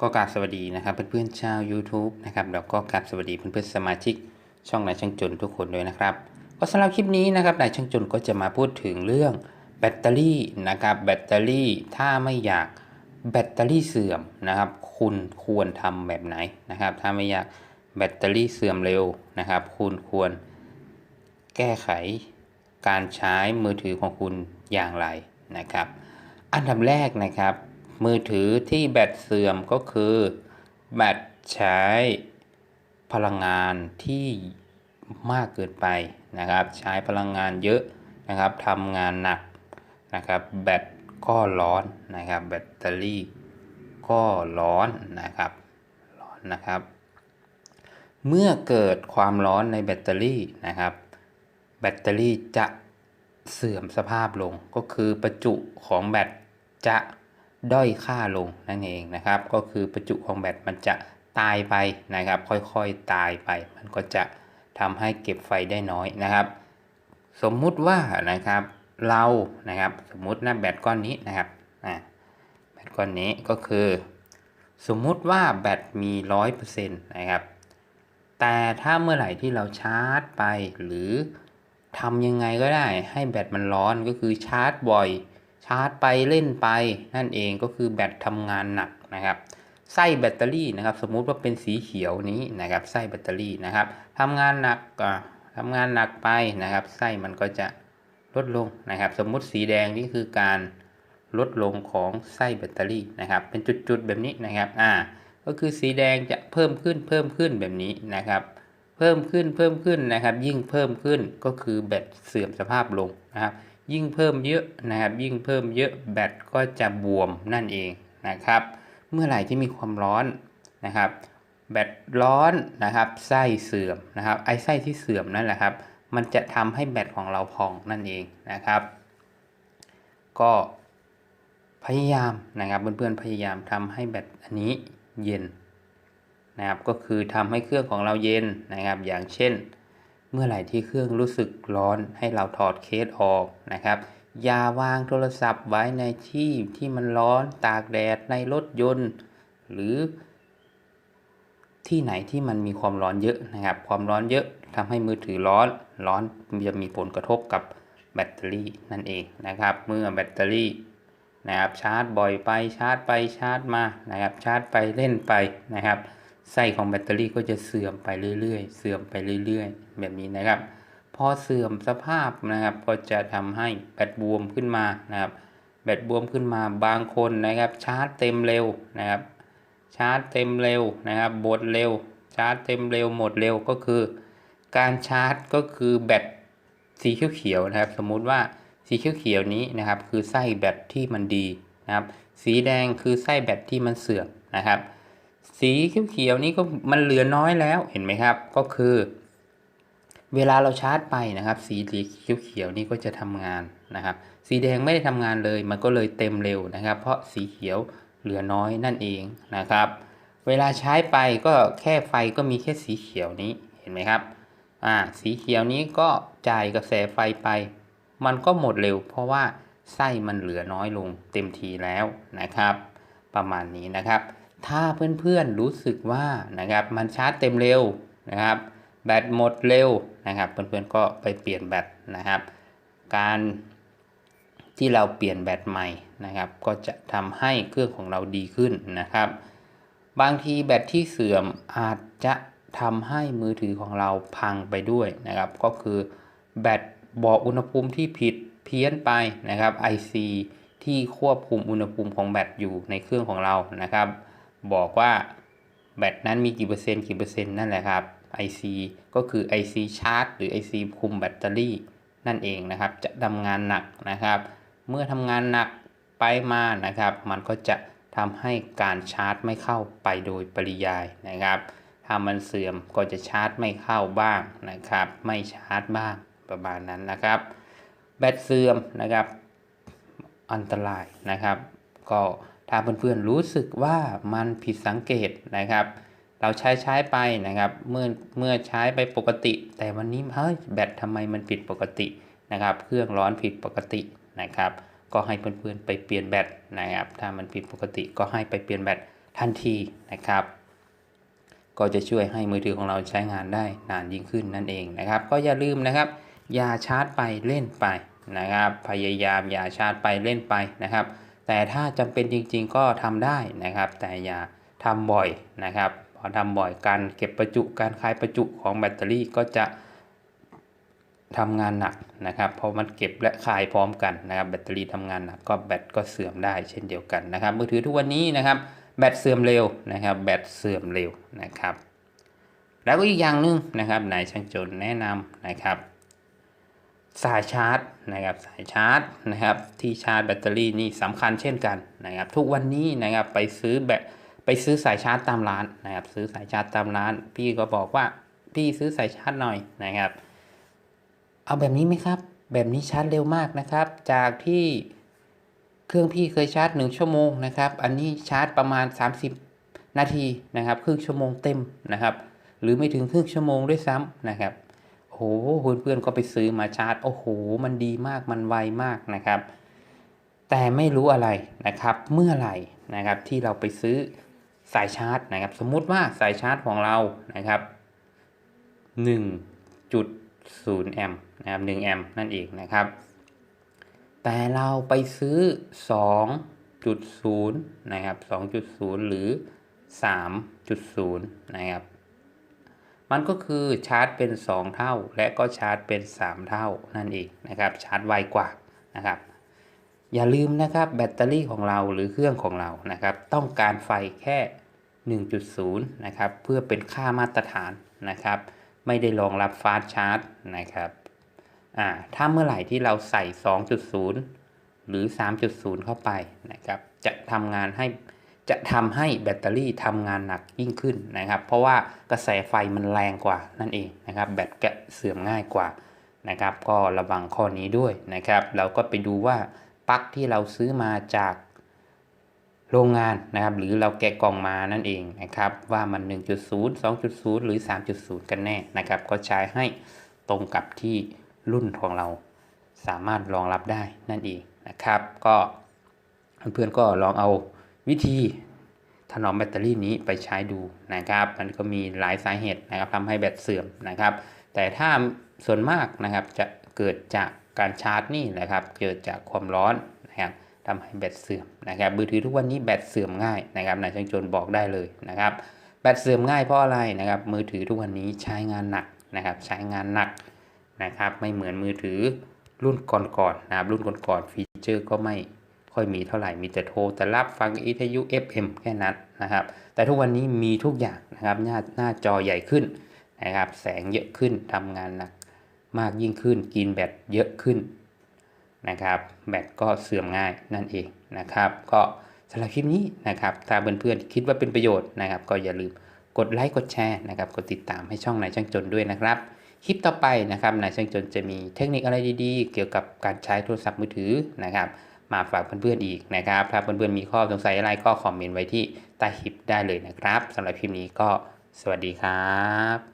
ก็กราบสวัสดีนะครับเพื่อนๆชาว YouTube นะครับแล้วก็กราบสวัสดีเพื่อนๆสมาชิก ช่องนายช่างจนทุกคนด้วยนะครับก็สำหรับคลิปนี้นะครับนายช่างจนก็จะมาพูดถึงเรื่องแบตเตอรี่นะครับแบตเตอรี่ถ้าไม่อยากแบตเตอรี่เสื่อมนะครับ คุณควรทำแบบไหนนะครับ ถ้าไม่อยากแบตเตอรี่เสื่อมเร็วนะครับ คุณควรแก้ไขการใช้มือถือของคุณอย่างไรนะครับ อันดับแรกนะครับ มือถือที่แบตเสื่อมก็คือ แบตใช้พลังงานที่มากเกินไปนะครับ ใช้พลังงานเยอะนะครับทำงานหนักนะครับ แบตก็ร้อนนะครับ แบตเตอรี่ก็ร้อนนะครับร้อนนะครับ เมื่อเกิดความร้อนในแบตเตอรี่นะครับ แบตเตอรี่จะเสื่อมสภาพลงก็คือประจุของแบตจะ ด้อยค่าลงนั่นเองนะครับ ก็คือประจุของแบตมันจะตายไปนะครับ ค่อยๆตายไป มันก็จะทำให้เก็บไฟได้น้อยนะครับ สมมุติว่านะครับเรานะครับสมมุตินะแบตก้อนนี้นะครับแบตก้อนนี้ก็คือ สมมุติว่าแบตมีร้อยเปอร์เซ็นต์นะครับแต่ถ้าเมื่อไหร่ที่เราชาร์จไปหรือทำยังไงก็ได้ให้แบตมันร้อนก็คือชาร์จบ่อย ชาร์จไปเล่นไปนั่นเองก็คือแบตทำงานหนักนะครับไส้แบตเตอรี่นะครับ สมมุติว่าเป็นสีเขียวนี้นะครับไส้แบตเตอรี่นะครับทำงานหนักอ่าทำงานหนักไปนะครับไส้มันก็จะลดลงนะครับ สมมุติสีแดงนี่คือการลดลงของไส้แบตเตอรี่นะครับ เป็นจุดๆแบบนี้นะครับอ่าก็คือสีแดงจะเพิ่มขึ้นเพิ่มขึ้นแบบนี้นะครับ เพิ่มขึ้นเพิ่มขึ้นนะครับ ยิ่งเพิ่มขึ้นก็คือแบตเสื่อมสภาพลงนะครับ ยิ่งเพิ่มเยอะนะครับ ยิ่งเพิ่มเยอะแบตก็จะบวมนั่นเองนะครับ เมื่อไหร่ที่มีความร้อนนะครับ แบตร้อนนะครับไส้เสื่อมนะครับ ไอไส้ที่เสื่อมนั่นแหละครับ มันจะทำให้แบตของเราพองนั่นเองนะครับ ก็พยายามนะครับเพื่อนๆพยายามทำให้แบตอันนี้เย็นนะครับก็คือทำให้เครื่องของเราเย็นนะครับ อย่างเช่น เมื่อไหร่ที่เครื่องรู้สึกร้อนให้เราถอดเคสออกนะครับ อย่าวางโทรศัพท์ไว้ในที่ที่มันร้อนตากแดดในรถยนต์ หรือ ที่ไหนที่มันมีความร้อนเยอะนะครับ ความร้อนเยอะทำให้มือถือร้อนร้อนจะมีผลกระทบกับแบตเตอรี่นั่นเองนะครับ เมื่อแบตเตอรี่นะครับชาร์จบ่อยไปชาร์จไปชาร์จมานะครับชาร์จไปเล่นไปนะครับ ไส้ของแบตเตอรี่ก็จะเสื่อมไปเรื่อยๆ เสื่อมไปเรื่อยๆ แบบนี้นะครับ พอเสื่อมสภาพนะครับก็จะทำให้แบตบวมขึ้นมานะครับ แบตบวมขึ้นมาบางคนนะครับ ชาร์จเต็มเร็วนะครับ ชาร์จเต็มเร็วนะครับหมดเร็ว ชาร์จเต็มเร็วหมดเร็วก็คือ การชาร์จก็คือแบตสีเขียวๆนะครับ สมมุติว่าสีเขียวๆนี้นะครับ คือไส้แบตที่มันดีนะครับ สีแดงคือไส้แบตที่มันเสื่อมนะครับ สีเขียวๆนี้ก็มันเหลือน้อยแล้วเห็นไหมครับ ก็คือ เวลาเราชาร์จไปนะครับ สีสีเขียวๆนี้ก็จะทำงานนะครับ สีแดงไม่ได้ทำงานเลย มันก็เลยเต็มเร็วนะครับ เพราะสีเขียวเหลือน้อยนั่นเองนะครับ เวลาใช้ไปก็แค่ไฟก็มีแค่สีเขียวนี้เห็นไหมครับอ่าสีเขียวนี้ก็จ่ายกระแสไฟไป มันก็หมดเร็ว เพราะว่าไส้มันเหลือน้อยลงเต็มทีแล้วนะครับ ประมาณนี้นะครับ ถ้าเพื่อนๆรู้สึกว่านะครับมันชาร์จเต็มเร็วนะครับ แบตหมดเร็วนะครับ เพื่อนๆก็ไปเปลี่ยนแบตนะครับ การที่เราเปลี่ยนแบตใหม่นะครับ ก็จะทำให้เครื่องของเราดีขึ้นนะครับ บางทีแบตที่เสื่อมอาจจะทำให้มือถือของเราพังไปด้วยนะครับ ก็คือแบตบอกอุณหภูมิที่ผิดเพี้ยนไปนะครับ IC ที่ควบคุมอุณหภูมิของแบตอยู่ในเครื่องของเรานะครับ บอกว่าแบตนั้นมีกี่เปอร์เซ็นต์กี่เปอร์เซ็นต์นั่นแหละครับ IC ก็คือ IC ชาร์จหรือ IC คุมแบตเตอรี่นั่นเองนะครับ จะทำงานหนักนะครับ เมื่อทำงานหนักไปมานะครับ มันก็จะทำให้การชาร์จไม่เข้าไปโดยปริยายนะครับ ถ้ามันเสื่อมก็จะชาร์จไม่เข้าบ้างนะครับ ไม่ชาร์จบ้างประมาณนั้นนะครับ แบตเสื่อมนะครับ อันตรายนะครับ ก็ ถ้าเพื่อนๆรู้สึกว่ามันผิดสังเกตนะครับ เราใช้ใช้ไปนะครับ เมื่อเมื่อใช้ไปปกติ แต่วันนี้เฮ้ยแบตทำไมมันผิดปกตินะครับ เครื่องร้อนผิดปกตินะครับ ก็ให้เพื่อนๆไปเปลี่ยนแบตนะครับ ถ้ามันผิดปกติก็ให้ไปเปลี่ยนแบตทันทีนะครับ ก็จะช่วยให้มือถือของเราใช้งานได้นานยิ่งขึ้นนั่นเองนะครับ ก็อย่าลืมนะครับ อย่าชาร์จไปเล่นไปนะครับ พยายามอย่าชาร์จไปเล่นไปนะครับ แต่ถ้าจำเป็นจริงๆก็ทำได้นะครับ แต่อย่าทำบ่อยนะครับพอทำบ่อยการเก็บประจุการคลายประจุของแบตเตอรี่ก็จะทำงานหนักนะครับเพราะมันเก็บและคลายพร้อมกันนะครับแบตเตอรี่ทำงานหนักก็แบตก็เสื่อมได้เช่นเดียวกันนะครับมือถือทุกวันนี้นะครับแบตเสื่อมเร็วนะครับแบตเสื่อมเร็วนะครับ แล้วก็อีกอย่างหนึ่งนะครับนายช่างจนแนะนำนะครับ สายชาร์จนะครับสายชาร์จนะครับที่ชาร์จแบตเตอรี่นี่สำคัญเช่นกันนะครับทุกวันนี้นะครับไปซื้อแบบไปซื้อสายชาร์จตามร้านนะครับซื้อสายชาร์จตามร้าน พี่ก็บอกว่าพี่ซื้อสายชาร์จหน่อยนะครับ เอาแบบนี้ไหมครับ แบบนี้ชาร์จเร็วมากนะครับ จากที่เครื่องพี่เคยชาร์จ 1 ชั่วโมงนะครับ อันนี้ชาร์จประมาณ 30 นาทีนะครับ ครึ่งชั่วโมงเต็มนะครับ หรือไม่ถึงครึ่งชั่วโมงด้วยซ้ำนะครับ โอ้โหเพื่อนๆก็ไปซื้อมาชาร์จ โอ้โห มันดีมากมันไวมากนะครับ แต่ไม่รู้อะไรนะครับ เมื่อไหร่นะครับที่เราไปซื้อสายชาร์จนะครับ สมมุติว่าสายชาร์จของเรานะครับ 1.0แอมป์นะครับ1แอมป์นั่นเองนะครับ แต่เราไปซื้อ 2.0 นะครับ 2.0 หรือ 3.0 นะครับ มันก็คือชาร์จเป็น 2 เท่า และก็ชาร์จเป็น 3 เท่านั่นเองนะครับ ชาร์จไวกว่านะครับ อย่าลืมนะครับแบตเตอรี่ของเราหรือเครื่องของเรานะครับ ต้องการไฟแค่ 1.0 นะครับ เพื่อเป็นค่ามาตรฐานนะครับ ไม่ได้รองรับฟาสชาร์จนะครับอ่าถ้าเมื่อไหร่ที่เราใส่ 2.0 หรือ 3.0 เข้าไปนะครับ จะทำงานให้ จะทำให้แบตเตอรี่ทำงานหนักยิ่งขึ้นนะครับ เพราะว่ากระแสไฟมันแรงกว่านั่นเองนะครับ แบตแกะเสื่อมง่ายกว่านะครับ ก็ระวังข้อนี้ด้วยนะครับ เราก็ไปดูว่าปลั๊กที่เราซื้อมาจากโรงงานนะครับ หรือเราแกะกล่องมานั่นเองนะครับ ว่ามัน 1.0 2.0 หรือ 3.0 กันแน่นะครับ ก็ใช้ให้ตรงกับที่รุ่นของเราสามารถรองรับได้นั่นเองนะครับ ก็เพื่อนๆก็ลองเอา วิธีถนอมแบตเตอรี่นี้ไปใช้ดูนะครับ มันก็มีหลายสาเหตุนะครับทำให้แบตเสื่อมนะครับ แต่ถ้าส่วนมากนะครับจะเกิดจากการชาร์จนี่นะครับ เกิดจากความร้อนนะครับทำให้แบตเสื่อมนะครับมือถือทุกวันนี้แบตเสื่อมง่ายนะครับนายช่างจนบอกได้เลยนะครับ แบตเสื่อมง่ายเพราะอะไรนะครับ มือถือทุกวันนี้ใช้งานหนักนะครับ ใช้งานหนักนะครับ ไม่เหมือนมือถือรุ่นก่อนๆนะครับ รุ่นก่อนๆฟีเจอร์ก็ไม่ ค่อยมีเท่าไหร่มีแต่โทรแต่รับฟังอิทยุ FM แค่นั้นนะครับ แต่ทุกวันนี้มีทุกอย่างนะครับหน้าหน้าจอใหญ่ขึ้นนะครับ แสงเยอะขึ้นทำงานหนักมากยิ่งขึ้น กินแบตเยอะขึ้นนะครับ แบตก็เสื่อมง่ายนั่นเองนะครับ ก็สำหรับคลิปนี้นะครับ ถ้าเพื่อนๆคิดว่าเป็นประโยชน์นะครับ ก็อย่าลืมกดไลค์กดแชร์นะครับ กดติดตามให้ช่องนายช่างจนด้วยนะครับ คลิปต่อไปนะครับนายช่างจนจะมีเทคนิคอะไรดีๆ เกี่ยวกับการใช้โทรศัพท์มือถือนะครับ มาฝากเพื่อนๆอีกนะครับ ถ้าเพื่อนๆมีข้อสงสัยอะไรก็คอมเมนต์ไว้ที่ใต้คลิปได้เลยนะครับสำหรับคลิปนี้ก็สวัสดีครับ